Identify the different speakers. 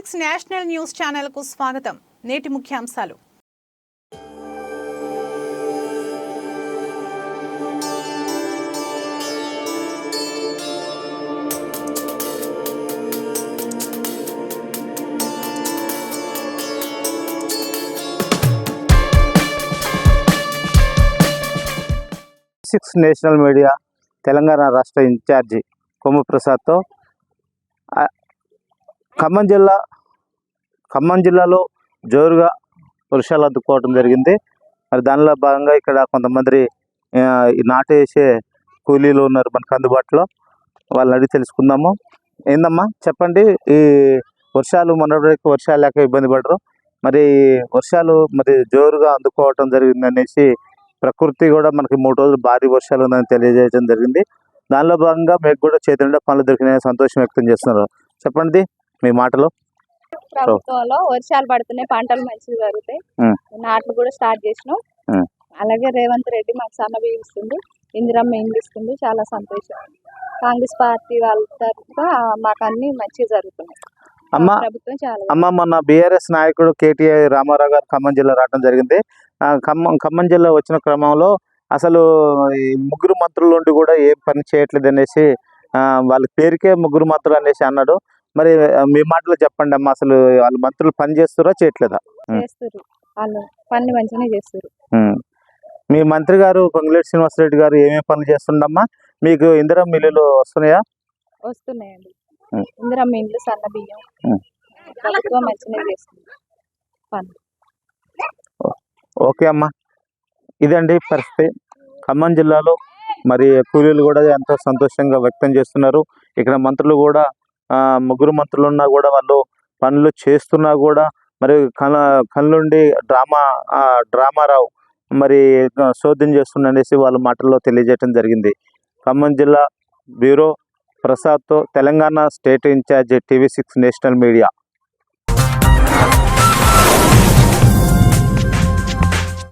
Speaker 1: Six national news ఛానల్కు స్వాగతం. నేటి ముఖ్యాంశాలు.
Speaker 2: సిక్స్ నేషనల్ మీడియా తెలంగాణ రాష్ట్ర ఇన్ఛార్జి కొమ్ము ప్రసాద్తో ఖమ్మం జిల్లా ఖమ్మం జిల్లాలో జోరుగా వర్షాలు అద్దుకోవడం జరిగింది. మరి దానిలో భాగంగా ఇక్కడ కొంతమంది ఈ నాటు వేసే కూలీలు ఉన్నారు మనకు అందుబాటులో. వాళ్ళని అడిగి తెలుసుకుందాము. ఏందమ్మా? చెప్పండి. ఈ వర్షాలు మొన్నటివరకు వర్షాలు లేక ఇబ్బంది పడరు మరి వర్షాలు మరి జోరుగా అందుకోవటం జరిగింది అనేసి ప్రకృతి కూడా మనకి మూడు రోజులు భారీ వర్షాలు ఉందని తెలియజేయడం జరిగింది. దానిలో భాగంగా మీకు కూడా చేతిలో పనులు దొరికినాయని సంతోషం వ్యక్తం చేస్తున్నారు. చెప్పండి. మీ మాటలు?
Speaker 3: ప్రభుత్వంలో వర్షాలు పడుతున్నాయి పంటలు మంచిగా జరుగుతాయి. నాట్లు కూడా స్టార్ట్ చేసినాం. అలాగే రేవంత్ రెడ్డి మాకు సన్న ఇస్తుంది ఇందిరమ్మ ఇండ్లు ఇస్తుంది చాలా సంతోషం. కాంగ్రెస్ పార్టీ వాళ్ళ తరఫున మాకు అన్ని మంచిగా జరుగుతున్నాయి.
Speaker 2: అమ్మ అమ్మ మొన్న బీఆర్ఎస్ నాయకుడు కేటీఆర్ రామారావు గారు ఖమ్మం జిల్లా రావడం జరిగింది. ఖమ్మం ఖమ్మం జిల్లా వచ్చిన క్రమంలో అసలు ఈ ముగ్గురు మంత్రుల నుండి కూడా ఏం పని చేయట్లేదు అనేసి వాళ్ళ పేరుకే ముగ్గురు మంత్రులు అనేసి అన్నాడు. మరి మీ మాటలో చెప్పండి అమ్మ. అసలు వాళ్ళ మంత్రులు పని చేస్తారా చేయట్లేదా?
Speaker 3: చేస్తారు. వాళ్ళు పని మంచిగానే చేస్తారు.
Speaker 2: ఉమ్. మీ మంత్రి గారు పొంగులేటి శ్రీనివాసరెడ్డి గారు ఏమేమి పనులు చేస్తుండమ్మా? మీకు ఇందిరా మిల్లులు వస్తున్నాయా?
Speaker 3: వస్తున్నాయండి.
Speaker 2: ఉం.
Speaker 3: ఇందిరమ్మ ఇండ్లు సన్న బియ్యం.
Speaker 2: ఉం.
Speaker 3: ప్రభుత్వం మంచిగానే చేస్తుంది. పని.
Speaker 2: ఓకే అమ్మా. ఇదండి పరిస్థితి. ఖమ్మం జిల్లాలో మరి కూలీలు కూడా ఎంతో సంతోషంగా వ్యక్తం చేస్తున్నారు. ఇక్కడ మంత్రులు కూడా ముగ్గురు మంత్రులు ఉన్నా కూడా వాళ్ళు పనులు చేస్తున్నా కూడా మరి కళ్ళ కళ్ళుండి డ్రామా డ్రామారావు మరి శోధ్యం చేస్తుండనేసి వాళ్ళ మాటల్లో తెలియజేయడం జరిగింది. ఖమ్మం జిల్లా bureau ప్రసాద్తో Telangana state incharge TV six national media